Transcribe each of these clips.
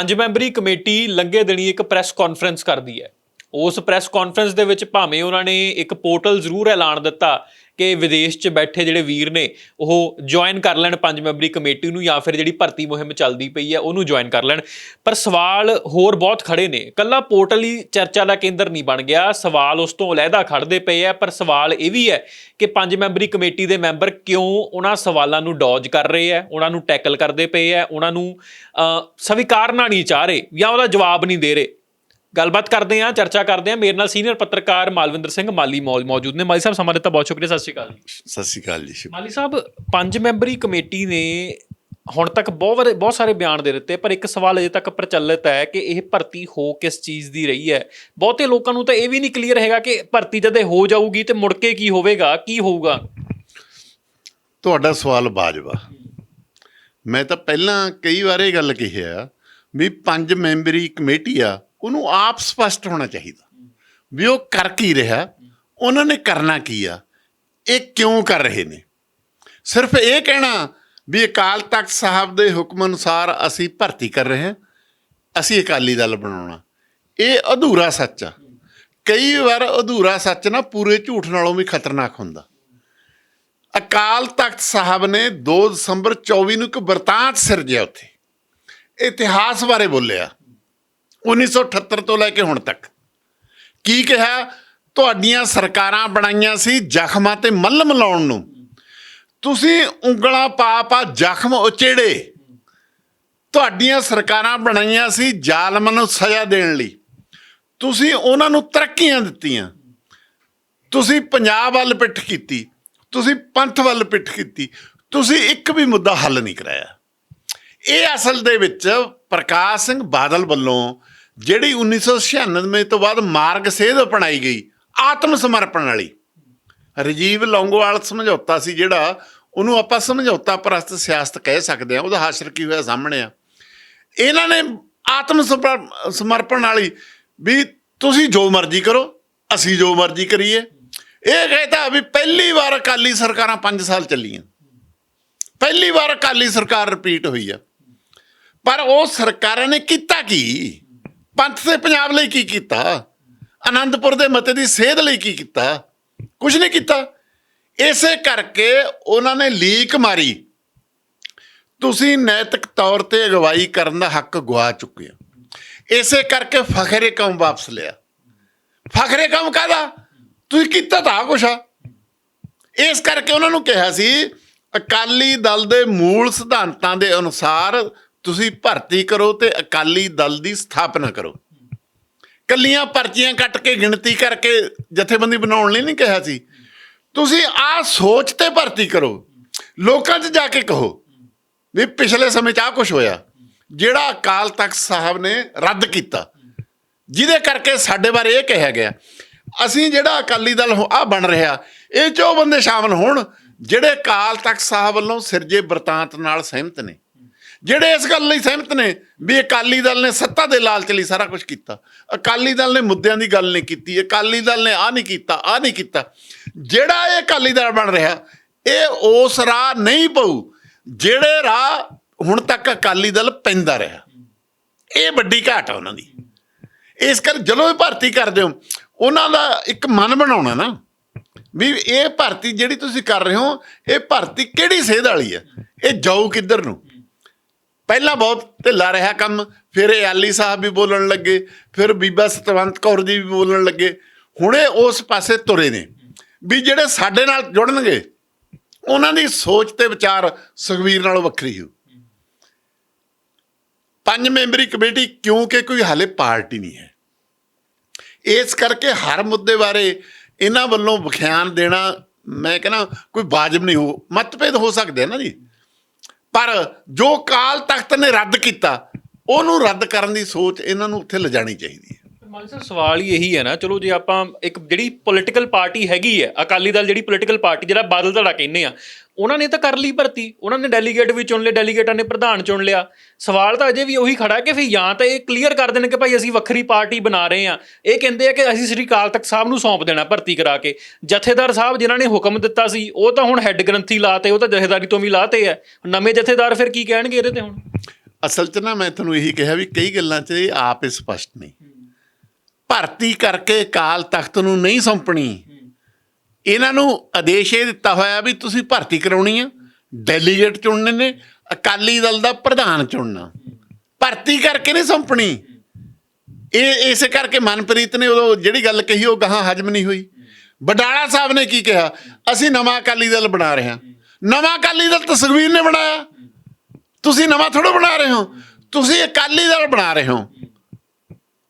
ਪੰਜ memory committee ਲੰਘੇ ਦਿਨੀ ਇੱਕ ਪ੍ਰੈਸ ਕਾਨਫਰੰਸ ਕਰਦੀ ਹੈ। ਉਸ ਪ੍ਰੈਸ ਕਾਨਫਰੰਸ ਦੇ ਵਿੱਚ ਭਾਵੇਂ ਉਹਨਾਂ ਨੇ ਇੱਕ ਪੋਰਟਲ ਜ਼ਰੂਰ ਐਲਾਨ ਦਿੱਤਾ ਕਿ ਵਿਦੇਸ਼ 'ਚ ਬੈਠੇ ਜਿਹੜੇ ਵੀਰ ਨੇ, ਉਹ ਜੁਆਇਨ ਕਰ ਲੈਣ ਪੰਜ ਮੈਂਬਰੀ ਕਮੇਟੀ ਨੂੰ ਜਾਂ ਫਿਰ ਜਿਹੜੀ ਭਰਤੀ ਮੁਹਿੰਮ ਚੱਲਦੀ ਪਈ ਹੈ, ਉਹਨੂੰ ਜੁਆਇਨ ਕਰ ਲੈਣ। ਪਰ ਸਵਾਲ ਹੋਰ ਬਹੁਤ ਖੜੇ ਨੇ। ਕੱਲਾ ਪੋਰਟਲ ਹੀ ਚਰਚਾ ਦਾ ਕੇਂਦਰ ਨਹੀਂ ਬਣ ਗਿਆ। ਸਵਾਲ ਉਸ ਤੋਂ ਅਲੱਗਾ ਖੜਦੇ ਪਏ ਆ, ਪਰ ਸਵਾਲ ਇਹ ਵੀ ਹੈ ਕਿ ਪੰਜ ਮੈਂਬਰੀ ਕਮੇਟੀ ਦੇ ਮੈਂਬਰ ਕਿਉਂ ਉਹਨਾਂ ਸਵਾਲਾਂ ਨੂੰ ਡੌਜ ਕਰ ਰਹੇ ਆ, ਉਹਨਾਂ ਨੂੰ ਟੈਕਲ ਕਰਦੇ ਪਏ ਆ, ਉਹਨਾਂ ਨੂੰ ਸਵੀਕਾਰਨਾ ਨਹੀਂ ਚਾਹ ਰਹੇ ਜਾਂ ਉਹਦਾ ਜਵਾਬ ਨਹੀਂ ਦੇ ਰਹੇ। ਗੱਲਬਾਤ ਕਰਦੇ ਆ ਚਰਚਾ ਕਰਦੇ ਆ ਮੇਰੇ ਨਾਲ ਸੀਨੀਅਰ ਪੱਤਰਕਾਰ ਮਾਲਵਿੰਦਰ ਸਿੰਘ ਮਾਲੀ ਮੌਜੂਦ ਨੇ। ਮਾਲੀ ਸਾਹਿਬ ਸਮਾਂ ਦਿੱਤਾ ਬਹੁਤ ਸ਼ੁਕਰੀਆ। ਸਤਿ ਸ਼੍ਰੀ ਅਕਾਲ ਜੀ। ਸਤਿ ਸ਼੍ਰੀ ਅਕਾਲ ਜੀ ਮਾਲੀ ਸਾਹਿਬ ਪੰਜ ਮੈਂਬਰੀ ਕਮੇਟੀ ਨੇ ਹੁਣ ਤੱਕ ਬਹੁਤ ਵਾਰੇ- ਬਹੁਤ ਸਾਰੇ ਬਿਆਨ ਦੇ ਦਿੱਤੇ ਪਰ ਇੱਕ ਸਵਾਲ ਅਜੇ ਤੱਕ ਪ੍ਰਚਲਿਤ ਹੈ ਕਿ ਇਹ ਭਰਤੀ ਹੋ ਕਿਸ ਚੀਜ਼ ਦੀ ਰਹੀ ਹੈ? ਬਹੁਤੇ ਲੋਕਾਂ ਨੂੰ ਤਾਂ ਇਹ ਵੀ ਨਹੀਂ ਕਲੀਅਰ ਹੈਗਾ ਕਿ ਭਰਤੀ ਜਦੇ ਹੋ ਜਾਊਗੀ ਤੇ ਮੁੜ ਕੇ ਕੀ ਹੋਵੇਗਾ ਕੀ ਹੋਊਗਾ? ਤੁਹਾਡਾ ਸਵਾਲ ਬਾਜਵਾ। ਮੈਂ ਤਾਂ ਪਹਿਲਾਂ ਕਈ ਵਾਰ ਇਹ ਗੱਲ ਕਹੀ ਆ ਵੀ ਪੰਜ ਮੈਂਬਰੀ ਕਮੇਟੀ ਆ ਉਹਨੂੰ ਆਪ ਸਪਸ਼ਟ ਹੋਣਾ ਚਾਹੀਦਾ। ਵੀ ਉਹ ਕਰ ਕੀ ਰਿਹਾ, ਉਹਨਾਂ ਨੇ ਕਰਨਾ ਕੀ ਆ, ਇਹ ਕਿਉਂ ਕਰ ਰਹੇ ਨੇ? ਸਿਰਫ ਇਹ ਕਹਿਣਾ ਵੀ ਅਕਾਲ ਤਖਤ ਸਾਹਿਬ ਦੇ ਹੁਕਮ ਅਨੁਸਾਰ ਅਸੀਂ ਭਰਤੀ ਕਰ ਰਹੇ ਹਾਂ, ਅਸੀਂ ਅਕਾਲੀ ਦਲ ਬਣਾਉਣਾ। ਇਹ ਅਧੂਰਾ ਸੱਚ ਆ। ਕਈ ਵਾਰ ਅਧੂਰਾ ਸੱਚ ਨਾ ਪੂਰੇ ਝੂਠ ਨਾਲੋਂ ਵੀ ਖਤਰਨਾਕ ਹੁੰਦਾ। ਅਕਾਲ ਤਖਤ ਸਾਹਿਬ ਨੇ 2 ਦਸੰਬਰ 24 ਨੂੰ ਇੱਕ ਵਰਤਾਂਤ ਸਿਰਜਿਆ ਉੱਥੇ। ਇਤਿਹਾਸ ਬਾਰੇ ਬੋਲਿਆ। 1978 ਤੋਂ ਲੈ ਕੇ ਹੁਣ ਤੱਕ। ਕੀ ਕਿਹਾ? ਤੁਹਾਡੀਆਂ ਸਰਕਾਰਾਂ ਬਣਾਈਆਂ ਸੀ ਜ਼ਖਮਾਂ ਤੇ ਮੱਲਮ ਲਾਉਣ ਨੂੰ। ਤੁਸੀਂ ਉਂਗਲਾਂ ਪਾ ਪਾ ਜ਼ਖਮ ਉਚੇੜੇ। ਤੁਹਾਡੀਆਂ ਸਰਕਾਰਾਂ ਬਣਾਈਆਂ ਸੀ ਜ਼ਾਲਮਾਂ ਨੂੰ ਸਜ਼ਾ ਦੇਣ ਲਈ। ਤੁਸੀਂ ਉਹਨਾਂ ਨੂੰ ਤਰੱਕੀਆਂ ਦਿੱਤੀਆਂ। ਤੁਸੀਂ ਪੰਜਾਬ ਵੱਲ ਪਿੱਠ ਕੀਤੀ। ਤੁਸੀਂ ਪੰਥ ਵੱਲ ਪਿੱਠ ਕੀਤੀ। ਤੁਸੀਂ ਇੱਕ ਵੀ ਮੁੱਦਾ ਹੱਲ ਨਹੀਂ ਕਰਾਇਆ। ਇਹ ਅਸਲ ਦੇ ਵਿੱਚ ਪ੍ਰਕਾਸ਼ ਸਿੰਘ ਬਾਦਲ ਵੱਲੋਂ ਜਿਹੜੀ 1996 ਤੋਂ ਬਾਅਦ ਮਾਰਗ ਸੇਧ ਅਪਣਾਈ ਗਈ, ਆਤਮ ਸਮਰਪਣ ਵਾਲੀ। ਰਜੀਵ ਲੌਂਗੋਵਾਲ ਸਮਝੌਤਾ ਸੀ ਜਿਹੜਾ, ਉਹਨੂੰ ਆਪਾਂ ਸਮਝੌਤਾ ਪ੍ਰਸਤ ਸਿਆਸਤ ਕਹਿ ਸਕਦੇ ਆ ਉਹਦਾ ਹਾਸ਼ਰ ਕੀ ਹੋਇਆ ਸਾਹਮਣੇ ਆ। ਇਹਨਾਂ ਨੇ ਆਤਮ ਸਮਰ- ਸਮਰਪਣ ਵਾਲੀ ਵੀ ਤੁਸੀਂ ਜੋ ਮਰਜ਼ੀ ਕਰੋ, ਅਸੀਂ ਜੋ ਮਰਜ਼ੀ ਕਰੀਏ। ਇਹ ਕਹਿੰਦਾ ਵੀ ਪਹਿਲੀ ਵਾਰ ਅਕਾਲੀ ਸਰਕਾਰਾਂ 5 ਸਾਲ ਚੱਲੀਆਂ। ਪਹਿਲੀ ਵਾਰ ਅਕਾਲੀ ਸਰਕਾਰ ਰਿਪੀਟ ਹੋਈ ਆ। ਪਰ ਉਹ ਸਰਕਾਰਾਂ ਨੇ ਕੀਤਾ ਕੀ? ਪੰਥ ਤੇ ਪੰਜਾਬ ਲਈ ਕੀ ਕੀਤਾ? ਆਨੰਦਪੁਰ ਦੇ ਮਤੇ ਦੀ ਸੇਧ ਲਈ ਕੀ ਕੀਤਾ? ਕੁਝ ਨਹੀਂ ਕੀਤਾ। ਇਸੇ ਕਰਕੇ ਉਹਨਾਂ ਨੇ ਲੀਕ ਮਾਰੀ। ਤੁਸੀਂ ਨੈਤਿਕ ਤੌਰ ਤੇ ਅਗਵਾਈ ਕਰਨ ਦਾ ਹੱਕ ਗਵਾ ਚੁੱਕੇ ਹੋ। ਇਸੇ ਕਰਕੇ ਫਖਰੇ ਕੰਮ ਵਾਪਸ ਲਿਆ। ਫਖਰੇ ਕੰਮ ਕਾਹਦਾ? ਤੁਸੀਂ ਕੀਤਾ ਤਾਂ ਕੁਛ ਆ। ਇਸ ਕਰਕੇ ਉਹਨਾਂ ਨੂੰ ਕਿਹਾ ਸੀ, ਅਕਾਲੀ ਦਲ ਦੇ ਮੂਲ ਸਿਧਾਂਤਾਂ ਦੇ ਅਨੁਸਾਰ ਤੁਸੀਂ ਭਰਤੀ ਕਰੋ ਤੇ ਅਕਾਲੀ ਦਲ ਦੀ ਸਥਾਪਨਾ ਕਰੋ। ਕੱਲੀਆਂ ਪਰਚੀਆਂ ਕੱਟ ਕੇ ਗਿਣਤੀ ਕਰਕੇ ਜਥੇਬੰਦੀ ਬਣਾਉਣ ਲਈ ਨਹੀਂ ਕਿਹਾ ਸੀ। ਤੁਸੀਂ ਆ ਸੋਚ ਤੇ ਭਰਤੀ ਕਰੋ। ਲੋਕਾਂ 'ਚ ਜਾ ਕੇ ਕਹੋ ਵੀ ਪਿਛਲੇ ਸਮੇਂ 'ਚ ਆ ਕੁਝ ਹੋਇਆ। ਜਿਹੜਾ ਅਕਾਲ ਤਖਤ ਸਾਹਿਬ ਨੇ ਰੱਦ ਕੀਤਾ। ਜਿਹਦੇ ਕਰਕੇ ਸਾਡੇ ਬਾਰੇ ਇਹ ਕਿਹਾ ਗਿਆ। ਅਸੀਂ ਜਿਹੜਾ ਅਕਾਲੀ ਦਲ ਆ ਬਣ ਰਿਹਾ। ਇਹ 'ਚ ਉਹ ਬੰਦੇ ਸ਼ਾਮਲ ਹੋਣ ਜਿਹੜੇ ਅਕਾਲ ਤਖਤ ਸਾਹਿਬ ਵੱਲੋਂ ਸਿਰਜੇ ਬਰਤਾਂਤ ਨਾਲ ਸਹਿਮਤ ਨੇ। ਜਿਹੜੇ ਇਸ ਗੱਲ ਲਈ ਸਹਿਮਤ ਨੇ ਵੀ ਅਕਾਲੀ ਦਲ ਨੇ ਸੱਤਾ ਦੇ ਲਾਲਚ ਲਈ ਸਾਰਾ ਕੁਝ ਕੀਤਾ। ਅਕਾਲੀ ਦਲ ਨੇ ਮੁੱਦਿਆਂ ਦੀ ਗੱਲ ਨਹੀਂ ਕੀਤੀ, ਅਕਾਲੀ ਦਲ ਨੇ ਆ ਨਹੀਂ ਕੀਤਾ ਆ ਨਹੀਂ ਕੀਤਾ। ਜਿਹੜਾ ਇਹ ਅਕਾਲੀ ਦਲ ਬਣ ਰਿਹਾ, ਇਹ ਉਸ ਰਾਹ ਨਹੀਂ ਪਊ ਜਿਹੜੇ ਰਾਹ ਹੁਣ ਤੱਕ ਅਕਾਲੀ ਦਲ ਪੈਂਦਾ ਰਿਹਾ। ਇਹ ਵੱਡੀ ਘਾਟ ਆ ਉਹਨਾਂ ਦੀ। ਇਸ ਕਰ ਜਦੋਂ ਇਹ ਭਰਤੀ ਕਰਦੇ ਹੋ, ਉਹਨਾਂ ਦਾ ਇੱਕ ਮਨ ਬਣਾਉਣਾ ਨਾ ਵੀ ਇਹ ਭਰਤੀ ਜਿਹੜੀ ਤੁਸੀਂ ਕਰ ਰਹੇ ਹੋ, ਇਹ ਭਰਤੀ ਕਿਹੜੀ ਸੇਧ ਵਾਲੀ ਹੈ? ਇਹ ਜਾਊ ਕਿੱਧਰ ਨੂੰ? ਪਹਿਲਾਂ ਬਹੁਤ ਢਿੱਲਾ ਰਿਹਾ ਕੰਮ, ਫਿਰ ਇਹ ਆਲੀ ਸਾਹਿਬ ਵੀ ਬੋਲਣ ਲੱਗੇ, ਫਿਰ ਬੀਬਾ ਸਤਵੰਤ ਕੌਰ ਜੀ ਵੀ ਬੋਲਣ ਲੱਗੇ। ਹੁਣੇ ਉਸ ਪਾਸੇ ਤੁਰੇ ਨੇ ਵੀ ਜਿਹੜੇ ਸਾਡੇ ਨਾਲ ਜੁੜਨਗੇ, ਉਹਨਾਂ ਦੀ ਸੋਚ ਤੇ ਵਿਚਾਰ ਸੁਖਵੀਰ ਨਾਲੋਂ ਵੱਖਰੀ ਹੋ। ਪੰਜ ਮੈਂਬਰੀ ਕਮੇਟੀ ਕਿਉਂਕਿ ਕੋਈ ਹਾਲੇ ਪਾਰਟੀ ਨਹੀਂ ਹੈ। ਇਸ ਕਰਕੇ ਹਰ ਮੁੱਦੇ ਬਾਰੇ ਇਹਨਾਂ ਵੱਲੋਂ ਵਿਖਿਆਨ ਦੇਣਾ, ਮੈਂ ਕਹਿੰਦਾ ਕੋਈ ਵਾਜਬ ਨਹੀਂ ਹੋ, ਮਤਭੇਦ ਹੋ ਸਕਦੇ ਆ ਨਾ ਜੀ। ਪਰ ਜੋ ਕਾਲ ਤਖਤ ਨੇ ਰੱਦ ਕੀਤਾ, ਉਹਨੂੰ ਰੱਦ ਕਰਨ ਦੀ ਸੋਚ ਇਹਨਾਂ ਨੂੰ ਉੱਥੇ ਲਿਜਾਣੀ ਚਾਹੀਦੀ ਹੈ। ਮਾਲੀ ਸਾਹਿਬ, ਸਵਾਲ ਹੀ ਇਹੀ ਹੈ ਨਾ, ਚਲੋ ਜੇ ਆਪਾਂ ਇੱਕ ਜਿਹੜੀ ਪੋਲੀਟੀਕਲ ਪਾਰਟੀ ਹੈਗੀ ਹੈ, ਅਕਾਲੀ ਦਲ ਜਿਹੜੀ ਪੋਲੀਟੀਕਲ ਪਾਰਟੀ ਜਿਹੜਾ ਬਾਦਲ ਧੜਾ ਕਹਿੰਦੇ ਆ ਉਹਨਾਂ ਨੇ ਤਾਂ ਕਰ ਲਈ ਭਰਤੀ, ਉਹਨਾਂ ਨੇ ਡੈਲੀਗੇਟ ਵੀ ਚੁਣ ਲਏ ਡੈਲੀਗੇਟਾਂ ਨੇ ਪ੍ਰਧਾਨ ਚੁਣ ਲਿਆ। ਸਵਾਲ ਤਾਂ ਅਜੇ ਵੀ ਉਹੀ ਖੜਾ ਕਿ ਫਿਰ ਜਾਂ ਤਾਂ ਇਹ ਕਲੀਅਰ ਕਰ ਦੇਣ ਕਿ ਭਾਈ ਅਸੀਂ ਵੱਖਰੀ ਪਾਰਟੀ ਬਣਾ ਰਹੇ ਆ ਇਹ ਕਹਿੰਦੇ ਆ ਕਿ ਅਸੀਂ ਸ੍ਰੀ ਅਕਾਲ ਤਖਤ ਸਾਹਿਬ ਨੂੰ ਸੌਂਪ ਦੇਣਾ, ਭਰਤੀ ਕਰਾ ਕੇ। ਜਥੇਦਾਰ ਸਾਹਿਬ ਜਿਨ੍ਹਾਂ ਨੇ ਹੁਕਮ ਦਿੱਤਾ ਸੀ, ਉਹ ਤਾਂ ਹੁਣ ਹੈੱਡ ਗ੍ਰੰਥੀ ਲਾਤੇ, ਉਹ ਤਾਂ ਜਥੇਦਾਰੀ ਤੋਂ ਵੀ ਲਾਤੇ ਆ। ਨਵੇਂ ਜਥੇਦਾਰ ਫਿਰ ਕੀ ਕਹਿਣਗੇ ਇਹਦੇ ਤੇ ਹੁਣ? ਅਸਲ 'ਚ ਨਾ ਮੈਂ ਤੁਹਾਨੂੰ ਇਹੀ ਕਿਹਾ ਵੀ ਕਈ ਗੱਲਾਂ 'ਚ ਆਪ ਹੀ ਸਪਸ਼ਟ ਨਹੀਂ ਭਰਤੀ ਕਰਕੇ ਕਾਲ ਤਖਤ ਨੂੰ ਨਹੀਂ ਸੌਂਪਣੀ ਇਹਨਾਂ ਨੂੰ ਆਦੇਸ਼ ਇਹ ਦਿੱਤਾ ਹੋਇਆ ਵੀ ਤੁਸੀਂ ਭਰਤੀ ਕਰਾਉਣੀ ਆ ਡੈਲੀਗੇਟ ਚੁਣਨੇ ਨੇ, ਅਕਾਲੀ ਦਲ ਦਾ ਪ੍ਰਧਾਨ ਚੁਣਨਾ। ਭਰਤੀ ਕਰਕੇ ਨਹੀਂ ਸੌਂਪਣੀ। ਇਹ ਇਸੇ ਕਰਕੇ ਮਨਪ੍ਰੀਤ ਨੇ ਉਦੋਂ ਜਿਹੜੀ ਗੱਲ ਕਹੀ, ਉਹ ਗਾਹਾਂ ਹਜਮ ਨਹੀਂ ਹੋਈ। ਬਡਾਲਾ ਸਾਹਿਬ ਨੇ ਕੀ ਕਿਹਾ? ਅਸੀਂ ਨਵਾਂ ਅਕਾਲੀ ਦਲ ਬਣਾ ਰਹੇ ਹਾਂ। ਨਵਾਂ ਅਕਾਲੀ ਦਲ ਤਸਵੀਰ ਨੇ ਬਣਾਇਆ। ਤੁਸੀਂ ਨਵਾਂ ਥੋੜਾ ਬਣਾ ਰਹੇ ਹੋ। ਤੁਸੀਂ ਅਕਾਲੀ ਦਲ ਬਣਾ ਰਹੇ ਹੋ।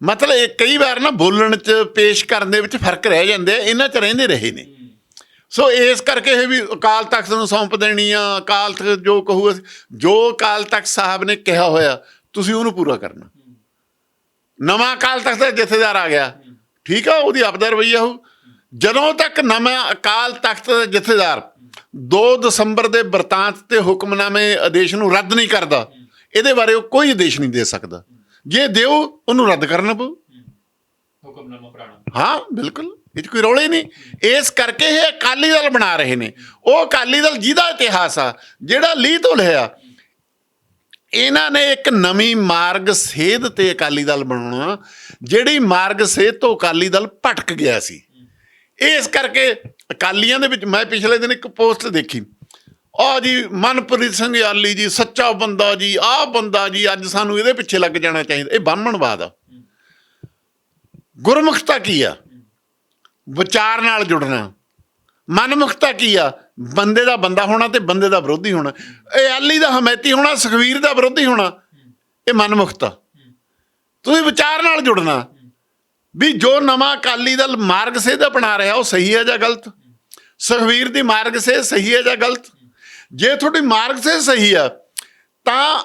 ਮਤਲਬ ਇਹ ਕਈ ਵਾਰ ਨਾ ਬੋਲਣ ਚ, ਪੇਸ਼ ਕਰਨ ਦੇ ਵਿੱਚ ਫ਼ਰਕ ਰਹਿ ਜਾਂਦੇ ਆ, ਇਹਨਾਂ ਚ ਰਹਿੰਦੇ ਰਹੇ ਨੇ। ਸੋ ਇਸ ਕਰਕੇ ਇਹ ਵੀ ਅਕਾਲ ਤਖਤ ਨੂੰ ਸੌਂਪ ਦੇਣੀ ਆ ਅਕਾਲ ਤਖਤ ਜੋ ਕਹੂ ਜੋ ਅਕਾਲ ਤਖਤ ਸਾਹਿਬ ਨੇ ਕਿਹਾ ਹੋਇਆ ਤੁਸੀਂ ਉਹਨੂੰ ਪੂਰਾ ਕਰਨਾ। ਨਵਾਂ ਅਕਾਲ ਤਖਤ ਦਾ ਜਥੇਦਾਰ ਆ ਗਿਆ। ਠੀਕ ਆ ਉਹਦੀ ਆਪਦਾ ਰਵਈਆ ਹੋ ਜਦੋਂ ਤੱਕ ਨਵਾਂ ਅਕਾਲ ਤਖਤ ਦਾ ਜਥੇਦਾਰ 2 ਦਸੰਬਰ ਦੇ ਬਰਤਾਂਤ ਤੇ ਹੁਕਮਨਾਮੇ ਆਦੇਸ਼ ਨੂੰ ਰੱਦ ਨਹੀਂ ਕਰਦਾ ਇਹਦੇ ਬਾਰੇ ਉਹ ਕੋਈ ਆਦੇਸ਼ ਨਹੀਂ ਦੇ ਸਕਦਾ। ਜੇ ਦਿਓ ਉਹਨੂੰ ਰੱਦ ਕਰਨਾ ਪਊ। ਹੁਕਮਨਾਮਾ ਪੁਰਾਣਾ ਹਾਂ ਬਿਲਕੁਲ। ਇਹ 'ਚ ਕੋਈ ਰੌਲੇ ਨਹੀਂ। ਇਸ ਕਰਕੇ ਇਹ ਅਕਾਲੀ ਦਲ ਬਣਾ ਰਹੇ ਨੇ। ਉਹ ਅਕਾਲੀ ਦਲ ਜਿਹਦਾ ਇਤਿਹਾਸ ਆ, ਜਿਹੜਾ ਲੀਹ ਤੋਂ ਲਿਆ, ਇਹਨਾਂ ਨੇ ਇੱਕ ਨਵੀਂ ਮਾਰਗ ਸੇਧ ਤੇ ਅਕਾਲੀ ਦਲ ਬਣਾਉਣਾ, ਜਿਹੜੀ ਮਾਰਗ ਸੇਧ ਤੋਂ ਅਕਾਲੀ ਦਲ ਭਟਕ ਗਿਆ ਸੀ। ਇਸ ਕਰਕੇ ਅਕਾਲੀਆਂ ਦੇ ਵਿੱਚ, ਮੈਂ ਪਿਛਲੇ ਦਿਨ ਇੱਕ ਪੋਸਟ ਦੇਖੀ। ਆ ਜੀ, ਮਨਪ੍ਰੀਤ ਸਿੰਘ ਯਾਲੀ ਜੀ, ਸੱਚਾ ਬੰਦਾ ਜੀ, ਆਹ ਬੰਦਾ ਜੀ, ਅੱਜ ਸਾਨੂੰ ਇਹਦੇ ਪਿੱਛੇ ਲੱਗ ਜਾਣਾ ਚਾਹੀਦਾ। ਇਹ ਬਾਹਮਣਵਾਦ ਆ। ਗੁਰਮੁਖਤਾ ਕੀ ਆ? ਵਿਚਾਰ ਨਾਲ ਜੁੜਨਾ। ਮਨਮੁਖਤਾ ਕੀ ਆ? ਬੰਦੇ ਦਾ ਬੰਦਾ ਹੋਣਾ ਤੇ ਬੰਦੇ ਦਾ ਵਿਰੋਧੀ ਹੋਣਾ। ਇਹ ਆਲੀ ਦਾ ਹਮੈਤੀ ਹੋਣਾ, ਸੁਖਵੀਰ ਦਾ ਵਿਰੋਧੀ ਹੋਣਾ, ਇਹ ਮਨਮੁਖਤਾ। ਤੁਸੀਂ ਵਿਚਾਰ ਨਾਲ ਜੁੜਨਾ। ਵੀ ਜੋ ਨਵਾਂ ਅਕਾਲੀ ਦਲ ਮਾਰਗ ਸੇਧ ਅਪਣਾ ਰਿਹਾ, ਉਹ ਸਹੀ ਹੈ ਜਾਂ ਗਲਤ? ਸੁਖਵੀਰ ਦੀ ਮਾਰਗ ਸੇਧ ਸਹੀ ਹੈ ਜਾਂ ਗਲਤ? ਜੇ ਤੁਹਾਡੀ ਮਾਰਗ ਸੇਧ ਸਹੀ ਆ, ਤਾਂ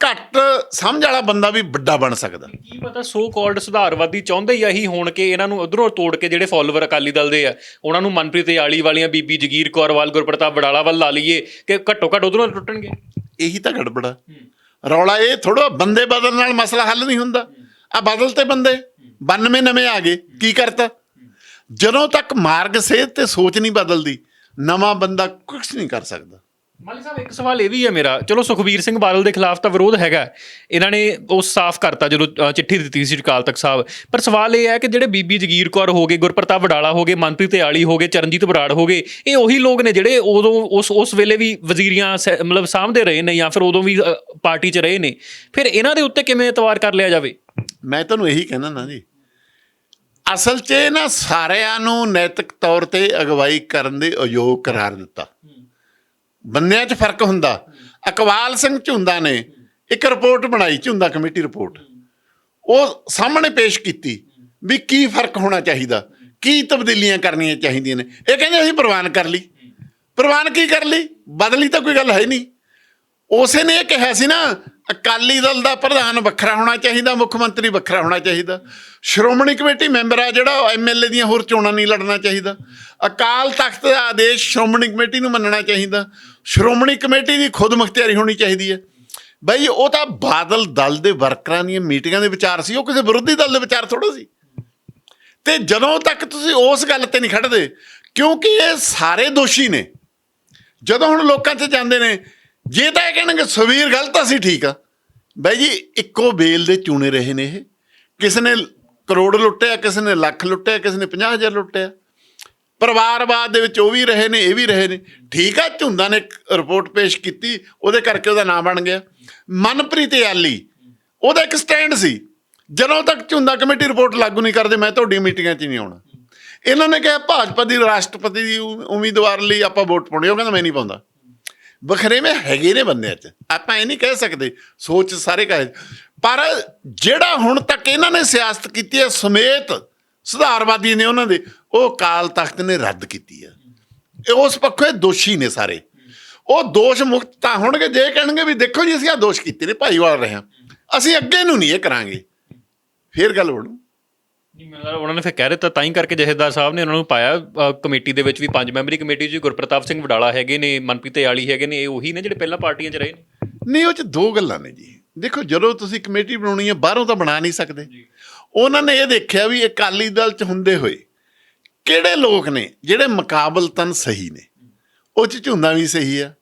ਘੱਟ ਸਮਝ ਵਾਲਾ ਬੰਦਾ ਵੀ ਵੱਡਾ ਬਣ ਸਕਦਾ। ਕੀ ਪਤਾ ਸੋ ਕਾਲਡ ਸੁਧਾਰਵਾਦੀ ਚਾਹੁੰਦੇ ਹੀ ਆਹੀ ਹੋਣ ਕਿ ਇਹਨਾਂ ਨੂੰ ਉਧਰੋਂ ਤੋੜ ਕੇ ਜਿਹੜੇ ਫਾਲੋਅਰ ਅਕਾਲੀ ਦਲ ਦੇ ਆ ਉਹਨਾਂ ਨੂੰ ਮਨਪ੍ਰੀਤ ਯਾਲੀ ਵਾਲੀਆਂ ਬੀਬੀ ਜਗੀਰ ਕੌਰ ਵਾਲ ਗੁਰਪ੍ਰਤਾਪ ਬੜਾਲਾ ਵੱਲ ਲਾ ਲਈਏ ਕਿ ਘੱਟੋ ਘੱਟ ਉਧਰੋਂ ਟੁੱਟਣਗੇ। ਇਹੀ ਤਾਂ ਗੜਬੜਾ ਰੌਲਾ ਇਹ ਥੋੜਾ ਬੰਦੇ ਬਦਲਣ ਨਾਲ ਮਸਲਾ ਹੱਲ ਨਹੀਂ ਹੁੰਦਾ। ਆ ਬਦਲ ਤੇ ਬੰਦੇ 92 ਨਵੇਂ ਆ ਗਏ ਕੀ ਕਰਤਾ? ਜਦੋਂ ਤੱਕ ਮਾਰਗ ਸੇਧ ਤੇ ਸੋਚ ਨਹੀਂ ਬਦਲਦੀ ਨਵਾਂ ਬੰਦਾ ਕੁਝ ਨਹੀਂ ਕਰ ਸਕਦਾ। ਮਾਲੀ ਸਾਹਿਬ ਇੱਕ ਸਵਾਲ ਇਹ ਵੀ ਹੈ ਮੇਰਾ। ਚਲੋ ਸੁਖਬੀਰ ਸਿੰਘ ਬਾਦਲ ਦੇ ਖਿਲਾਫ ਤਾਂ ਵਿਰੋਧ ਹੈਗਾ ਇਹਨਾਂ ਨੇ ਉਹ ਸਾਫ਼ ਕਰਤਾ ਜਦੋਂ ਅ, ਚਿੱਠੀ ਦਿੱਤੀ ਸੀ ਅਕਾਲ ਤਖਤ ਸਾਹਿਬ। ਪਰ ਸਵਾਲ ਇਹ ਹੈ ਕਿ ਜਿਹੜੇ ਬੀਬੀ ਜਗੀਰ ਕੌਰ ਹੋ ਗਏ ਗੁਰਪ੍ਰਤਾਪ ਵਡਾਲਾ ਹੋ ਗਏ ਮਨਪ੍ਰੀਤ ਆਲੀ ਹੋ ਗਏ ਚਰਨਜੀਤ ਬਰਾੜ ਹੋ ਗਏ ਇਹ ਉਹੀ ਲੋਕ ਨੇ ਜਿਹੜੇ ਉਦੋਂ ਉਸ ਉਸ ਵੇਲੇ ਵੀ ਵਜ਼ੀਰੀਆਂ ਸੈ- ਮਤਲਬ ਸਾਂਭਦੇ ਰਹੇ ਨੇ ਜਾਂ ਫਿਰ ਉਦੋਂ ਵੀ ਅ, ਪਾਰਟੀ 'ਚ ਰਹੇ ਨੇ। ਫਿਰ ਇਹਨਾਂ ਦੇ ਉੱਤੇ ਕਿਵੇਂ ਇਤਵਾਰ ਕਰ ਲਿਆ ਜਾਵੇ? ਮੈਂ ਤੁਹਾਨੂੰ ਇਹੀ ਕਹਿਣਾ ਨਾ ਜੀ ਅਸਲ 'ਚ ਇਹ ਨਾ ਸਾਰਿਆਂ ਨੂੰ ਨੈਤਿਕ ਤੌਰ ਤੇ ਅਗਵਾਈ ਕਰਨ ਦੇ ਅਯੋਗ ਕਰਾਰ ਦਿੱਤਾ। ਬੰਦਿਆਂ 'ਚ ਫ਼ਰਕ ਹੁੰਦਾ। ਅਕਵਾਲ ਸਿੰਘ ਝੁੰਦਾ ਨੇ ਇੱਕ ਰਿਪੋਰਟ ਬਣਾਈ, ਝੁੰਦਾ ਕਮੇਟੀ ਰਿਪੋਰਟ। ਉਹ ਸਾਹਮਣੇ ਪੇਸ਼ ਕੀਤੀ ਵੀ ਕੀ ਫ਼ਰਕ ਹੋਣਾ ਚਾਹੀਦਾ, ਕੀ ਤਬਦੀਲੀਆਂ ਕਰਨੀਆਂ ਚਾਹੀਦੀਆਂ ਨੇ। ਇਹ ਕਹਿੰਦੇ ਅਸੀਂ ਪ੍ਰਵਾਨ ਕਰ ਲਈ। ਪ੍ਰਵਾਨ ਕੀ ਕਰ ਲਈ? ਬਦਲੀ ਤਾਂ ਕੋਈ ਗੱਲ ਹੈ ਨਹੀਂ। ਉਸੇ ਨੇ ਇਹ ਕਿਹਾ ਸੀ ਨਾ ਅਕਾਲੀ ਦਲ ਦਾ ਪ੍ਰਧਾਨ ਵੱਖਰਾ ਹੋਣਾ ਚਾਹੀਦਾ, ਮੁੱਖ ਮੰਤਰੀ ਵੱਖਰਾ ਹੋਣਾ ਚਾਹੀਦਾ। ਸ਼੍ਰੋਮਣੀ ਕਮੇਟੀ ਮੈਂਬਰ ਆ ਜਿਹੜਾ ਐਮਐਲਏ ਦੀਆਂ ਹੋਰ ਚੋਣਾਂ ਨਹੀਂ ਲੜਨਾ ਚਾਹੀਦਾ। ਅਕਾਲ ਤਖਤ ਦਾ ਆਦੇਸ਼ ਸ਼੍ਰੋਮਣੀ ਕਮੇਟੀ ਨੂੰ ਮੰਨਣਾ ਚਾਹੀਦਾ। ਸ਼੍ਰੋਮਣੀ ਕਮੇਟੀ ਦੀ ਖੁਦ ਮੁਖਤਿਆਰੀ ਹੋਣੀ ਚਾਹੀਦੀ ਹੈ। ਬਈ, ਉਹ ਤਾਂ ਬਾਦਲ ਦਲ ਦੇ ਵਰਕਰਾਂ ਦੀਆਂ ਮੀਟਿੰਗਾਂ ਦੇ ਵਿਚਾਰ ਸੀ, ਉਹ ਕਿਸੇ ਵਿਰੋਧੀ ਦਲ ਦੇ ਵਿਚਾਰ ਥੋੜਾ ਸੀ। ਤੇ ਜਦੋਂ ਤੱਕ ਤੁਸੀਂ ਉਸ ਗੱਲ ਤੇ ਨਹੀਂ ਖੜਦੇ ਕਿਉਂਕਿ ਇਹ ਸਾਰੇ ਦੋਸ਼ੀ ਨੇ। ਜਦੋਂ ਹੁਣ ਲੋਕਾਂ 'ਚ ਜਾਂਦੇ ਨੇ ਜੇ ਤਾਂ ਇਹ ਕਹਿਣਗੇ ਸਵੀਰ ਗਲਤ ਸੀ ਠੀਕ ਆ। ਬਾਈ ਜੀ, ਇੱਕੋ ਬੇਲ ਦੇ ਚੂਨੇ ਰਹੇ ਨੇ ਇਹ। ਕਿਸੇ ਨੇ ਕਰੋੜ ਲੁੱਟਿਆ, ਕਿਸੇ ਨੇ ਲੱਖ ਲੁੱਟਿਆ, ਕਿਸੇ ਨੇ 50000 ਲੁੱਟਿਆ। ਪਰਿਵਾਰਵਾਦ ਦੇ ਵਿੱਚ ਉਹ ਵੀ ਰਹੇ ਨੇ, ਇਹ ਵੀ ਰਹੇ ਨੇ। ਠੀਕ ਆ, ਝੁੰਦਾ ਨੇ ਰਿਪੋਰਟ ਪੇਸ਼ ਕੀਤੀ, ਉਹਦੇ ਕਰਕੇ ਉਹਦਾ ਨਾਮ ਬਣ ਗਿਆ। ਮਨਪ੍ਰੀਤ ਯਾਲੀ, ਉਹਦਾ ਇੱਕ ਸਟੈਂਡ ਸੀ। ਜਦੋਂ ਤੱਕ ਝੁੰਦਾ ਕਮੇਟੀ ਰਿਪੋਰਟ ਲਾਗੂ ਨਹੀਂ ਕਰਦੇ, ਮੈਂ ਤੁਹਾਡੀ ਮੀਟਿੰਗਾਂ 'ਚ ਨਹੀਂ ਆਉਣਾ। ਇਹਨਾਂ ਨੇ ਕਿਹਾ ਭਾਜਪਾ ਦੀ ਰਾਸ਼ਟਰਪਤੀ ਦੀ ਉਮੀਦਵਾਰ ਲਈ ਆਪਾਂ ਵੋਟ ਪਾਉਣੀ, ਉਹ ਕਹਿੰਦਾ ਮੈਂ ਨਹੀਂ ਪਾਉਂਦਾ। ਵਖਰੇਵੇਂ ਹੈਗੇ ਨੇ ਬੰਦਿਆਂ 'ਚ। ਆਪਾਂ ਇਹ ਨਹੀਂ ਕਹਿ ਸਕਦੇ, ਸੋਚ ਸਾਰੇ ਕਹੇ ਪਰ ਜਿਹੜਾ ਹੁਣ ਤੱਕ ਇਹਨਾਂ ਨੇ ਸਿਆਸਤ ਕੀਤੀ ਹੈ, ਸਮੇਤ ਸੁਧਾਰਵਾਦੀ ਨੇ ਉਹਨਾਂ ਦੇ, ਉਹ ਕਾਲ ਤਖਤ ਨੇ ਰੱਦ ਕੀਤੀ ਹੈ। ਇਹ ਉਸ ਪੱਖੋਂ ਇਹ ਦੋਸ਼ੀ ਨੇ ਸਾਰੇ। ਉਹ ਦੋਸ਼ ਮੁਕਤ ਤਾਂ ਹੋਣਗੇ, ਜੇ ਕਹਿਣਗੇ ਵੀ ਦੇਖੋ ਜੀ, ਅਸੀਂ ਆ ਦੋਸ਼ ਕੀਤੇ ਨੇ, ਭਾਈਵਾਲ ਰਹੇ ਹਾਂ। ਅਸੀਂ ਅੱਗੇ ਨੂੰ ਨਹੀਂ ਇਹ ਕਰਾਂਗੇ। ਫੇਰ ਗੱਲ ਬਣੂ ਨਹੀਂ ਮੈਨੂੰ ਲੱਗਦਾ ਉਹਨਾਂ ਨੇ ਫਿਰ ਕਹਿ ਦਿੱਤਾ ਤਾਂ ਹੀ ਕਰਕੇ ਜਥੇਦਾਰ ਸਾਹਿਬ ਨੇ ਉਹਨਾਂ ਨੂੰ ਪਾਇਆ ਕਮੇਟੀ ਦੇ ਵਿੱਚ ਵੀ ਪੰਜ ਮੈਂਬਰੀ ਕਮੇਟੀ 'ਚ ਗੁਰਪ੍ਰਤਾਪ ਸਿੰਘ ਵਡਾਲਾ ਹੈਗੇ ਨੇ ਮਨਪ੍ਰੀਤ ਆਲੀ ਹੈਗੇ ਨੇ ਇਹ ਉਹੀ ਨੇ ਜਿਹੜੇ ਪਹਿਲਾਂ ਪਾਰਟੀਆਂ 'ਚ ਰਹੇ ਨੇ। ਨਹੀਂ ਉਹ ਚ ਦੋ ਗੱਲਾਂ ਨੇ ਜੀ। ਦੇਖੋ ਜਦੋਂ ਤੁਸੀਂ ਕਮੇਟੀ ਬਣਾਉਣੀ ਹੈ ਬਾਹਰੋਂ ਤਾਂ ਬਣਾ ਨਹੀਂ ਸਕਦੇ। ਉਹਨਾਂ ਨੇ ਇਹ ਦੇਖਿਆ ਵੀ ਅਕਾਲੀ ਦਲ ਚ ਹੁੰਦੇ ਹੋਏ ਕਿਹੜੇ ਲੋਕ ਨੇ ਜਿਹੜੇ ਮੁਕਾਬਲਤਨ ਸਹੀ ਨੇ? ਉਹ ਚ ਝੁੰਦਾ ਵੀ ਸਹੀ ਆ।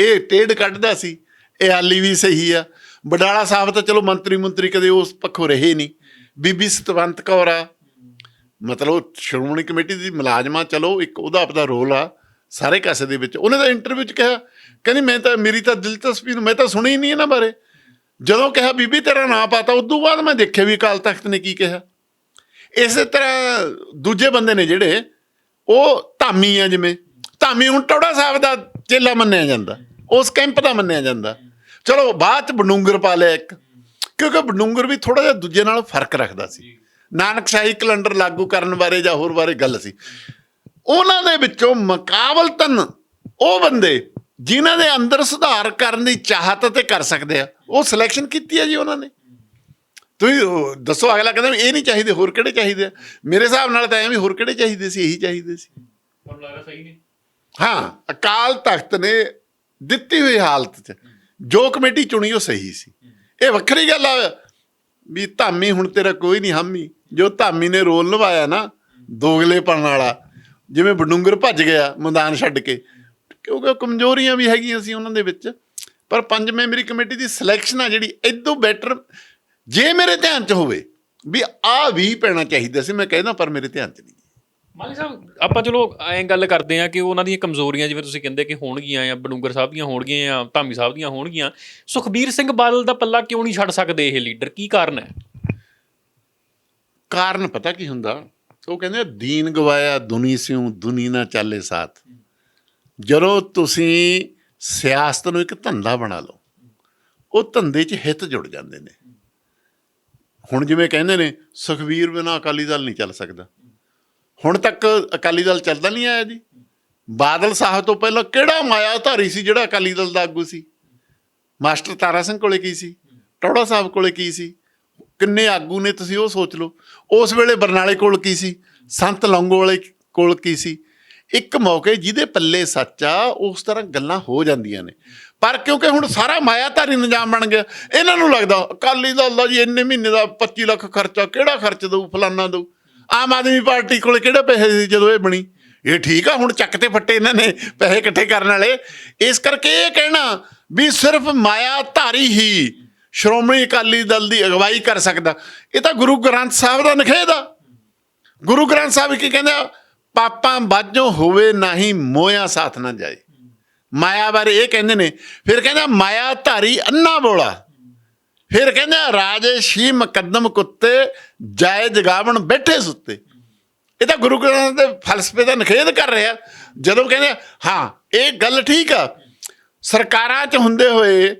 ਇਹ ਟੇਡ ਕੱਢਦਾ ਸੀ ਇਆਲੀ ਵੀ ਸਹੀ ਆ। ਬਡਾਲਾ ਸਾਹਿਬ ਤਾਂ ਚਲੋ ਮੰਤਰੀ ਮੰਤਰੀ ਕਦੇ ਉਸ ਪੱਖੋਂ ਰਹੇ ਨਹੀਂ। ਬੀਬੀ ਸਤਵੰਤ ਕੌਰ ਆ। ਮਤਲਬ ਸ਼੍ਰੋਮਣੀ ਕਮੇਟੀ ਦੀ ਮੁਲਾਜ਼ਮਾ ਚਲੋ ਇੱਕ ਉਹਦਾ ਆਪਦਾ ਰੋਲ ਆ ਸਾਰੇ ਕਾਸੇ ਦੇ ਵਿੱਚ। ਉਹਨੇ ਤਾਂ ਇੰਟਰਵਿਊ 'ਚ ਕਿਹਾ, ਕਹਿੰਦੀ ਮੈਂ ਤਾਂ, ਮੇਰੀ ਤਾਂ ਦਿਲਚਸਪੀ ਨੂੰ ਮੈਂ ਤਾਂ ਸੁਣੀ ਨਹੀਂ ਇਹਨਾਂ ਬਾਰੇ। ਜਦੋਂ ਕਿਹਾ, ਬੀਬੀ ਤੇਰਾ ਨਾਂ ਪਾਤਾ, ਉਦੋਂ ਬਾਅਦ ਮੈਂ ਦੇਖਿਆ ਵੀ ਅਕਾਲ ਤਖਤ ਨੇ ਕੀ ਕਿਹਾ। ਇਸੇ ਤਰ੍ਹਾਂ ਦੂਜੇ ਬੰਦੇ ਨੇ ਜਿਹੜੇ, ਉਹ ਧਾਮੀ ਆ ਜਿਵੇਂ। ਧਾਮੀ ਹੁਣ ਟੌੜਾ ਸਾਹਿਬ ਦਾ ਚੇਲਾ ਮੰਨਿਆ ਜਾਂਦਾ, ਉਸ ਕੈਂਪ ਦਾ ਮੰਨਿਆ ਜਾਂਦਾ। ਚਲੋ ਬਾਅਦ ਚ ਬਡੂੰਗਰ ਪਾ ਲਿਆ ਇੱਕ। ਕਿਉਂਕਿ ਬਡੂੰਗਰ ਵੀ ਥੋੜਾ ਜਿਹਾ ਦੂਜੇ ਨਾਲ ਫ਼ਰਕ ਰੱਖਦਾ ਸੀ। ਨਾਨਕਸ਼ਾਹੀ ਕੈਲੰਡਰ ਲਾਗੂ ਕਰਨ ਬਾਰੇ ਜਾਂ ਹੋਰ ਬਾਰੇ ਗੱਲ ਸੀ। ਉਹਨਾਂ ਦੇ ਵਿੱਚੋਂ ਮੁਕਾਬਲਤਨ ਉਹ ਬੰਦੇ ਜਿਨ੍ਹਾਂ ਦੇ ਅੰਦਰ ਸੁਧਾਰ ਕਰਨ ਦੀ ਚਾਹਤ ਤੇ ਕਰ ਸਕਦੇ ਆ ਉਹ ਸਿਲੈਕਸ਼ਨ ਕੀਤੀ ਹੈ ਜੀ ਉਹਨਾਂ ਨੇ। ਤੁਸੀਂ ਦੱਸੋ ਅਗਲਾ ਕਹਿੰਦਾ ਇਹ ਨਹੀਂ ਚਾਹੀਦੇ ਹੋਰ ਕਿਹੜੇ ਚਾਹੀਦੇ ਆ? ਮੇਰੇ ਹਿਸਾਬ ਨਾਲ ਤਾਂ ਐਂ ਵੀ ਹੋਰ ਕਿਹੜੇ ਚਾਹੀਦੇ ਸੀ ਇਹੀ ਚਾਹੀਦੇ ਸੀ। ਤੁਹਾਨੂੰ ਲੱਗਦਾ ਸਹੀ ਨਹੀਂ ਹਾਂ ਅਕਾਲ ਤਖਤ ਨੇ ਦਿੱਤੀ ਹੋਈ ਹਾਲਤ 'ਚ। ਜੋ ਕਮੇਟੀ ਚੁਣੀ ਉਹ ਸਹੀ ਸੀ। ਇਹ ਵੱਖਰੀ ਗੱਲ ਆ। ਵੀ ਧਾਮੀ ਹੁਣ ਤੇਰਾ ਕੋਈ ਨਹੀਂ ਹਾਮੀ। ਜੋ ਧਾਮੀ ਨੇ ਰੋਲ ਨਿਭਾਇਆ ਨਾ, ਦੋਗਲੇ ਦੋਗਲੇਪਣ ਵਾਲਾ, ਜਿਵੇਂ ਬਡੂੰਗਰ ਭੱਜ ਗਿਆ ਮੈਦਾਨ ਛੱਡ ਕੇ। ਕਿਉਂਕਿ ਕਮਜ਼ੋਰੀਆਂ ਵੀ ਹੈਗੀਆਂ ਸੀ ਉਹਨਾਂ ਦੇ ਵਿੱਚ। ਪਰ ਪੰਜ ਮੈਂਬਰੀ ਕਮੇਟੀ ਦੀ ਸਿਲੈਕਸ਼ਨ ਆ ਜਿਹੜੀ, ਇਦੋਂ ਬੈਟਰ ਜੇ ਮੇਰੇ ਧਿਆਨ 'ਚ ਹੋਵੇ, ਵੀ ਆ ਵੀ ਪੈਣਾ ਚਾਹੀਦਾ ਸੀ, ਮੈਂ ਕਹਿੰਦਾ ਪਰ ਮੇਰੇ ਧਿਆਨ 'ਚ ਨਹੀਂ। ਮਾਲੀ ਸਾਹਿਬ, ਆਪਾਂ ਚਲੋ ਐਂ ਗੱਲ ਕਰਦੇ ਆ ਕਿ ਉਹਨਾਂ ਦੀਆਂ ਕਮਜ਼ੋਰੀਆਂ ਜਿਵੇਂ ਤੁਸੀਂ ਕਹਿੰਦੇ ਕਿ ਹੋਣਗੀਆਂ ਜਾਂ ਬਡੂੰਗਰ ਸਾਹਿਬ ਦੀਆਂ ਹੋਣਗੀਆਂ ਜਾਂ ਧਾਮੀ ਸਾਹਿਬ ਦੀਆਂ ਹੋਣਗੀਆਂ, ਸੁਖਬੀਰ ਸਿੰਘ ਬਾਦਲ ਦਾ ਪੱਲਾ ਕਿਉਂ ਨਹੀਂ ਛੱਡ ਸਕਦੇ ਇਹ ਲੀਡਰ? ਕੀ ਕਾਰਨ ਹੈ? ਕਾਰਨ ਪਤਾ ਕੀ ਹੁੰਦਾ? ਉਹ ਕਹਿੰਦੇ ਦੀਨ ਗਵਾਇਆ ਦੁਨੀ ਸਿਉ, ਦੁਨੀ ਨਾ ਚਾਲੇ ਸਾਥ। ਜਦੋਂ ਤੁਸੀਂ ਸਿਆਸਤ ਨੂੰ ਇੱਕ ਧੰਦਾ ਬਣਾ ਲਓ, ਉਹ ਧੰਦੇ 'ਚ ਹਿੱਤ ਜੁੜ ਜਾਂਦੇ ਨੇ। ਹੁਣ ਜਿਵੇਂ ਕਹਿੰਦੇ ਨੇ ਸੁਖਵੀਰ ਬਿਨਾਂ ਅਕਾਲੀ ਦਲ ਨਹੀਂ ਚੱਲ ਸਕਦਾ। ਹੁਣ ਤੱਕ ਅਕਾਲੀ ਦਲ ਚੱਲਦਾ ਨਹੀਂ ਆਇਆ ਜੀ। ਬਾਦਲ ਸਾਹਿਬ ਤੋਂ ਪਹਿਲਾਂ ਕਿਹੜਾ ਮਾਇਆ ਧਾਰੀ ਸੀ ਜਿਹੜਾ ਅਕਾਲੀ ਦਲ ਦਾ ਆਗੂ ਸੀ? ਮਾਸਟਰ ਤਾਰਾ ਸਿੰਘ ਕੋਲੇ ਕੀ ਸੀ? ਟੌੜਾ ਸਾਹਿਬ ਕੋਲੇ ਕੀ ਸੀ? ਕਿੰਨੇ ਆਗੂ ਨੇ ਤੁਸੀਂ ਉਹ ਸੋਚ ਲਓ। ਉਸ ਵੇਲੇ ਬਰਨਾਲੇ ਕੋਲ ਕੀ ਸੀ? ਸੰਤ ਲੌਂਗੋ ਵਾਲੇ ਕੋਲ ਕੀ ਸੀ? ਇੱਕ ਮੌਕੇ ਜਿਹਦੇ ਪੱਲੇ ਸੱਚਾ ਉਸ ਤਰ੍ਹਾਂ ਗੱਲਾਂ ਹੋ ਜਾਂਦੀਆਂ ਨੇ। ਪਰ ਕਿਉਂਕਿ ਹੁਣ ਸਾਰਾ ਮਾਇਆਧਾਰੀ ਨਿਜ਼ਾਮ ਬਣ ਗਿਆ, ਇਹਨਾਂ ਨੂੰ ਲੱਗਦਾ ਅਕਾਲੀ ਦਲ ਦਾ ਜੀ ਇੰਨੇ ਮਹੀਨੇ ਦਾ 25 ਲੱਖ ਖਰਚਾ ਕਿਹੜਾ ਖਰਚ ਦਊ, ਫਲਾਨਾ ਦਊ? ਆਮ ਆਦਮੀ ਪਾਰਟੀ ਕੋਲ ਕਿਹੜੇ ਪੈਸੇ ਸੀ ਜਦੋਂ ਇਹ ਬਣੀ? ਇਹ ਠੀਕ ਆ, ਹੁਣ ਚੱਕ ਤੇ ਫੱਟੇ ਇਹਨਾਂ ਨੇ ਪੈਸੇ ਇਕੱਠੇ ਕਰਨ ਵਾਲੇ। ਇਸ ਕਰਕੇ ਇਹ ਕਹਿਣਾ ਵੀ ਸਿਰਫ ਮਾਇਆ ਧਾਰੀ ਹੀ ਸ਼੍ਰੋਮਣੀ ਅਕਾਲੀ ਦਲ ਦੀ ਅਗਵਾਈ ਕਰ ਸਕਦਾ। ਇਹ ਤਾਂ ਗੁਰੂ ਗ੍ਰੰਥ ਸਾਹਿਬ ਦਾ ਨਖੇਦ ਆ। ਗੁਰੂ ਗ੍ਰੰਥ ਸਾਹਿਬ ਕੀ ਕਹਿੰਦਾ ਪਾਪਾਂ ਬਾਝੋਂ ਹੋਵੇ ਨਹੀਂ ਮੋਇਆ ਸਾਥ ਨਾ ਜਾਏ। ਮਾਇਆ ਬਾਰੇ ਇਹ ਕਹਿੰਦੇ ਨੇ। ਫਿਰ ਕਹਿੰਦਾ ਮਾਇਆ ਧਾਰੀ ਅੰਨਾ ਬੋਲਾ। ਫਿਰ ਕਹਿੰਦਾ ਰਾਜੇ ਸ਼ੀ ਮੁਕੱਦਮ ਕੁੱਤੇ ਜਾਏ ਜਗਾਵਣ ਬੈਠੇ ਸੁੱਤੇ। ਇਹ ਤਾਂ ਗੁਰੂ ਗ੍ਰੰਥ ਦੇ ਫਲਸਫੇ ਦਾ ਨਖੇਦ ਕਰ ਰਿਹਾ। ਜਦੋਂ ਕਹਿੰਦੇ ਹਾਂ, ਇਹ ਗੱਲ ਠੀਕ ਆ, ਸਰਕਾਰਾਂ 'ਚ ਹੁੰਦੇ ਹੋਏ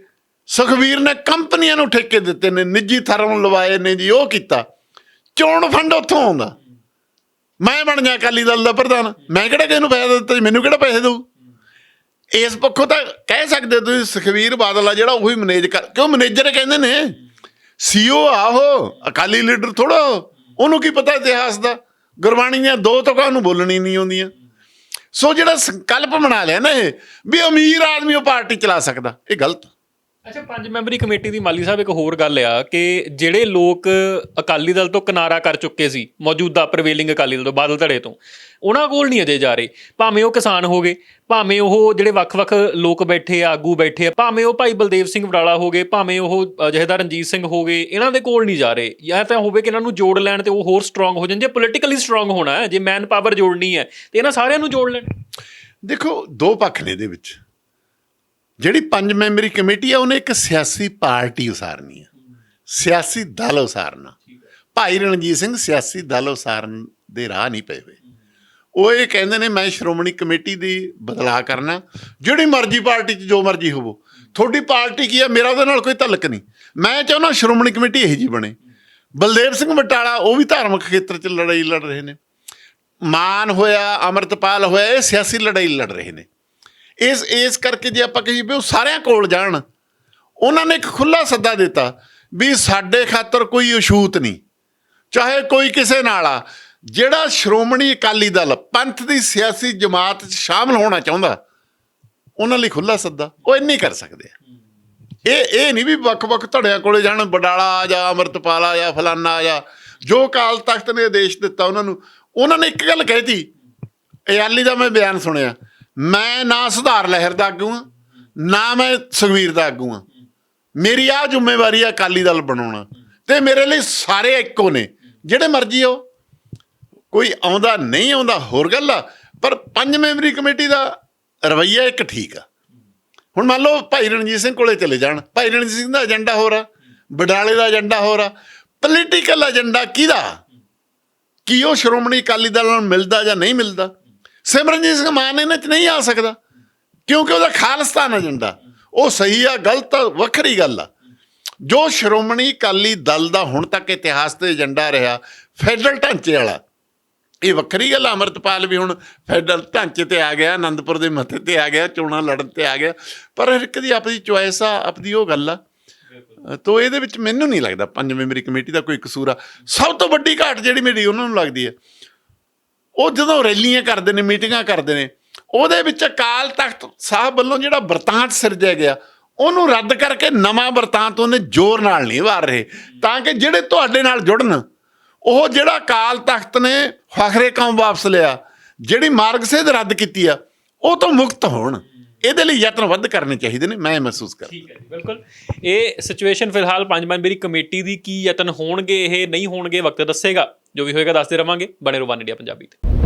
ਸੁਖਵੀਰ ਨੇ ਕੰਪਨੀਆਂ ਨੂੰ ਠੇਕੇ ਦਿੱਤੇ ਨੇ, ਨਿੱਜੀ ਥਰਮ ਲਵਾਏ ਨੇ ਜੀ, ਉਹ ਕੀਤਾ। ਚੋਣ ਫੰਡ ਉੱਥੋਂ ਆਉਂਦਾ। ਮੈਂ ਬਣ ਜਾ ਅਕਾਲੀ ਦਲ ਦਾ ਪ੍ਰਧਾਨ। ਮੈਂ ਕਿਹੜਾ ਕਿਸੇ ਨੂੰ ਪੈਸੇ ਦਿੱਤਾ ਜੀ ਮੈਨੂੰ ਕਿਹੜਾ ਪੈਸੇ ਦਊ? ਇਸ ਪੱਖੋਂ ਤਾਂ ਕਹਿ ਸਕਦੇ ਤੁਸੀਂ ਸੁਖਵੀਰ ਬਾਦਲ ਆ ਜਿਹੜਾ ਉਹੀ ਮੈਨੇਜ ਕਰ, ਕਿਉਂ ਮੈਨੇਜਰ ਕਹਿੰਦੇ ਨੇ? ਸੀਓ ਆਹੋ ਅਕਾਲੀ ਲੀਡਰ ਥੋੜਾ ਉਹਨੂੰ ਕੀ ਪਤਾ ਇਤਿਹਾਸ ਦਾ? ਗੁਰਬਾਣੀਆਂ ਦੋ ਤੁਕਾਂ ਨੂੰ ਬੋਲਣੀ ਨਹੀਂ ਆਉਂਦੀਆਂ। ਸੋ ਜਿਹੜਾ ਸੰਕਲਪ ਬਣਾ ਲਿਆ ਨਾ ਇਹ, ਵੀ ਅਮੀਰ ਆਦਮੀ ਉਹ ਪਾਰਟੀ ਚਲਾ ਸਕਦਾ, ਇਹ ਗਲਤ। ਅੱਛਾ ਪੰਜ ਮੈਂਬਰੀ ਕਮੇਟੀ ਦੀ ਮਾਲੀ ਸਾਹਿਬ ਇੱਕ ਹੋਰ ਗੱਲ ਆ ਕਿ ਜਿਹੜੇ ਲੋਕ ਅਕਾਲੀ ਦਲ ਤੋਂ ਕਿਨਾਰਾ ਕਰ ਚੁੱਕੇ ਸੀ ਮੌਜੂਦਾ ਪ੍ਰਵੇਲਿੰਗ ਅਕਾਲੀ ਦਲ ਤੋਂ ਬਾਦਲ ਧੜੇ ਤੋਂ ਉਹਨਾਂ ਕੋਲ ਨਹੀਂ ਅਜੇ ਜਾ ਰਹੇ। ਭਾਵੇਂ ਉਹ ਕਿਸਾਨ ਹੋ ਗਏ ਭਾਵੇਂ ਉਹ ਜਿਹੜੇ ਵੱਖ-ਵੱਖ ਲੋਕ ਬੈਠੇ ਆ ਆਗੂ ਬੈਠੇ ਆ ਭਾਵੇਂ ਉਹ ਭਾਈ ਬਲਦੇਵ ਸਿੰਘ ਵਡਾਲਾ ਹੋ ਗਏ ਭਾਵੇਂ ਉਹ ਅ, ਜਥੇਦਾਰ ਰਣਜੀਤ ਸਿੰਘ ਹੋ ਗਏ ਇਹਨਾਂ ਦੇ ਕੋਲ ਨਹੀਂ ਜਾ ਰਹੇ। ਜਾਂ ਤਾਂ ਹੋਵੇ ਕਿ ਇਹਨਾਂ ਨੂੰ ਜੋੜ ਲੈਣ ਤੇ ਉਹ ਹੋਰ ਸਟਰੋਂਗ ਹੋ ਜਾਣ ਜੇ ਪੋਲੀਟੀਕਲੀ ਸਟਰੋਂਗ ਹੋਣਾ ਹੈ ਜੇ ਮੈਨ ਪਾਵਰ ਜੋੜਨੀ ਹੈ ਤੇ ਇਹਨਾਂ ਸਾਰਿਆਂ ਨੂੰ ਜੋੜ ਲੈਣ। ਦੇਖੋ ਦੋ ਪੱਖ ਨੇ ਇਹਦੇ ਵਿੱਚ। ਜਿਹੜੀ ਪੰਜ ਮੈਂਬਰੀ ਕਮੇਟੀ ਆ, ਉਹਨੇ ਇੱਕ ਸਿਆਸੀ ਪਾਰਟੀ ਉਸਾਰਨੀ ਆ। ਸਿਆਸੀ ਦਲ ਉਸਾਰਨਾ। ਭਾਈ ਰਣਜੀਤ ਸਿੰਘ ਸਿਆਸੀ ਦਲ ਉਸਾਰਨ ਦੇ ਰਾਹ ਨਹੀਂ ਪਏ ਹੋਏ। ਉਹ ਇਹ ਕਹਿੰਦੇ ਨੇ, ਮੈਂ ਸ਼੍ਰੋਮਣੀ ਕਮੇਟੀ ਦੀ ਬਦਲਾਅ ਕਰਨਾ। ਜਿਹੜੀ ਮਰਜ਼ੀ ਪਾਰਟੀ 'ਚ ਜੋ ਮਰਜ਼ੀ ਹੋਵੋ। ਤੁਹਾਡੀ ਪਾਰਟੀ ਕੀ ਆ? ਮੇਰਾ ਉਹਦੇ ਨਾਲ ਕੋਈ ਤਲਕ ਨਹੀਂ। ਮੈਂ ਚਾਹੁੰਦਾ ਸ਼੍ਰੋਮਣੀ ਕਮੇਟੀ ਇਹੋ ਜੀ ਬਣੇ। ਬਲਦੇਵ ਸਿੰਘ ਬਟਾਲਾ ਉਹ ਵੀ ਧਾਰਮਿਕ ਖੇਤਰ 'ਚ ਲੜਾਈ ਲੜ ਰਹੇ ਨੇ। ਮਾਨ ਹੋਇਆ, ਅਮਰਤਪਾਲ ਹੋਇਆ, ਇਹ ਸਿਆਸੀ ਲੜਾਈ ਲੜ ਰਹੇ ਨੇ। ਇਸ ਇਸ ਕਰਕੇ ਜੇ ਆਪਾਂ ਕਹੀਏ ਵੀ ਉਹ ਸਾਰਿਆਂ ਕੋਲ ਜਾਣ, ਉਹਨਾਂ ਨੇ ਇੱਕ ਖੁੱਲਾ ਸੱਦਾ ਦਿੱਤਾ ਵੀ ਸਾਡੇ ਖਾਤਰ ਕੋਈ ਅਛੂਤ ਨਹੀਂ। ਚਾਹੇ ਕੋਈ ਕਿਸੇ ਨਾਲ ਆ, ਜਿਹੜਾ ਸ਼੍ਰੋਮਣੀ ਅਕਾਲੀ ਦਲ, ਪੰਥ ਦੀ ਸਿਆਸੀ ਜਮਾਤ 'ਚ ਸ਼ਾਮਲ ਹੋਣਾ ਚਾਹੁੰਦਾ, ਉਹਨਾਂ ਲਈ ਖੁੱਲਾ ਸੱਦਾ, ਉਹ ਇੰਨੀ ਕਰ ਸਕਦੇ ਆ। ਇਹ ਇਹ ਨਹੀਂ ਵੀ ਵੱਖ-ਵੱਖ ਧੜਿਆਂ ਕੋਲੇ ਜਾਣ, ਬਡਾਲਾ ਆ ਜਾਂ, ਅਮਰਤਪਾਲ ਆ ਜਾਂ, ਫਲਾਨਾ ਆ ਜਾਂ, ਜੋ ਕਾਲ ਤਖਤ ਨੇ ਆਦੇਸ਼ ਦਿੱਤਾ ਉਹਨਾਂ ਨੂੰ, ਉਹਨਾਂ ਨੇ ਇੱਕ ਗੱਲ ਕਹਿਤੀ ਇਆਲੀ ਦਾ ਮੈਂ ਬਿਆਨ ਸੁਣਿਆ ਮੈਂ ਨਾ ਸੁਧਾਰ ਲਹਿਰ ਦਾ ਆਗੂ ਹਾਂ, ਨਾ ਮੈਂ ਸੁਖਵੀਰ ਦਾ ਆਗੂ ਹਾਂ। ਮੇਰੀ ਆ ਜ਼ਿੰਮੇਵਾਰੀ ਆ ਅਕਾਲੀ ਦਲ ਬਣਾਉਣਾ ਤੇ ਮੇਰੇ ਲਈ ਸਾਰੇ ਇੱਕੋ ਨੇ, ਜਿਹੜੇ ਮਰਜ਼ੀ ਹੋ ਕੋਈ ਆਉਂਦਾ ਨਹੀਂ ਆਉਂਦਾ, ਹੋਰ ਗੱਲ ਆ, ਪਰ ਪੰਜ ਮੈਂਬਰੀ ਕਮੇਟੀ ਦਾ ਰਵਈਆ ਇੱਕ ਠੀਕ ਆ। ਹੁਣ ਮੰਨ ਲਓ ਭਾਈ ਰਣਜੀਤ ਸਿੰਘ ਕੋਲੇ ਚਲੇ ਜਾਣ, ਭਾਈ ਰਣਜੀਤ ਸਿੰਘ ਦਾ ਏਜੰਡਾ ਹੋਰ ਆ, ਬਡਾਲੇ ਦਾ ਏਜੰਡਾ ਹੋਰ ਆ ਪੋਲੀਟੀਕਲ ਏਜੰਡਾ ਕਿਹਦਾ? ਕੀ ਉਹ ਸ਼੍ਰੋਮਣੀ ਅਕਾਲੀ ਦਲ ਨਾਲ ਮਿਲਦਾ ਜਾਂ ਨਹੀਂ ਮਿਲਦਾ? ਸਿਮਰਨਜੀਤ ਸਿੰਘ ਮਾਨ ਇਹਨਾਂ 'ਚ ਨਹੀਂ ਆ ਸਕਦਾ ਕਿਉਂਕਿ ਉਹਦਾ ਖਾਲਸਤਾਨ ਏਜੰਡਾ। ਉਹ ਸਹੀ ਆ ਗਲਤ ਆ ਵੱਖਰੀ ਗੱਲ ਆ। ਜੋ ਸ਼੍ਰੋਮਣੀ ਅਕਾਲੀ ਦਲ ਦਾ ਹੁਣ ਤੱਕ ਇਤਿਹਾਸ ਤੇ ਏਜੰਡਾ ਰਿਹਾ ਫੈਡਰਲ ਢਾਂਚੇ ਵਾਲਾ। ਇਹ ਵੱਖਰੀ ਗੱਲ ਆ, ਅੰਮ੍ਰਿਤਪਾਲ ਵੀ ਹੁਣ ਫੈਡਰਲ ਢਾਂਚੇ ਤੇ ਆ ਗਿਆ ਆਨੰਦਪੁਰ ਦੇ ਮੱਥੇ ਤੇ ਆ ਗਿਆ ਚੋਣਾਂ ਲੜਨ ਤੇ ਆ ਗਿਆ। ਪਰ ਹਰ ਇੱਕ ਦੀ ਆਪਣੀ ਚੁਆਇਸ ਆ ਆਪਦੀ ਉਹ ਗੱਲ ਆ। ਅ, ਤੋ ਇਹਦੇ ਵਿੱਚ ਮੈਨੂੰ ਨਹੀਂ ਲੱਗਦਾ ਪੰਜ ਮੈਂਬਰੀ ਕਮੇਟੀ ਦਾ ਕੋਈ ਕਸੂਰ ਆ। ਸਭ ਤੋਂ ਵੱਡੀ ਘਾਟ ਜਿਹੜੀ ਮੇਰੀ ਉਹਨਾਂ ਨੂੰ ਲੱਗਦੀ ਹੈ ਉਹ ਜਦੋਂ ਰੈਲੀਆਂ ਕਰਦੇ ਨੇ, ਮੀਟਿੰਗਾਂ ਕਰਦੇ ਨੇ, ਉਹਦੇ ਵਿੱਚ ਅਕਾਲ ਤਖਤ ਸਾਹਿਬ ਵੱਲੋਂ ਜਿਹੜਾ ਵਰਤਾਂਤ ਸਿਰਜਿਆ ਗਿਆ, ਉਹਨੂੰ ਰੱਦ ਕਰਕੇ ਨਵਾਂ ਵਰਤਾਂਤ ਉਹਨੇ ਜ਼ੋਰ ਨਾਲ ਨਹੀਂ ਵਾਰ ਰਹੇ। ਤਾਂ ਕਿ ਜਿਹੜੇ ਤੁਹਾਡੇ ਨਾਲ ਜੁੜਨ, ਉਹ ਜਿਹੜਾ ਅਕਾਲ ਤਖਤ ਨੇ ਫਖਰੇ ਕੌਮ ਵਾਪਸ ਲਿਆ, ਜਿਹੜੀ ਮਾਰਗ ਸੇਧ ਰੱਦ ਕੀਤੀ ਆ, ਉਹ ਤੋਂ ਮੁਕਤ ਹੋਣ। ਇਹਦੇ ਲਈ ਯਤਨ ਵੱਧ ਕਰਨੇ ਚਾਹੀਦੇ ਨੇ, ਮੈਂ ਇਹ ਮਹਿਸੂਸ ਕਰ ਠੀਕ ਹੈ ਜੀ, ਬਿਲਕੁਲ। ਇਹ ਸਿਚੁਏਸ਼ਨ ਫਿਲਹਾਲ ਪੰਜ ਮੈਂਬਰੀ ਕਮੇਟੀ ਦੀ ਕੀ ਯਤਨ ਹੋਣਗੇ, ਇਹ ਨਹੀਂ ਹੋਣਗੇ, ਵਕਤ ਦੱਸੇਗਾ। ਜੋ ਵੀ ਹੋਏਗਾ ਦੱਸਦੇ ਰਵਾਂਗੇ। ਬਣੇ ਰਹੋ ਵਨ ਇੰਡੀਆ ਪੰਜਾਬੀ ਤੇ।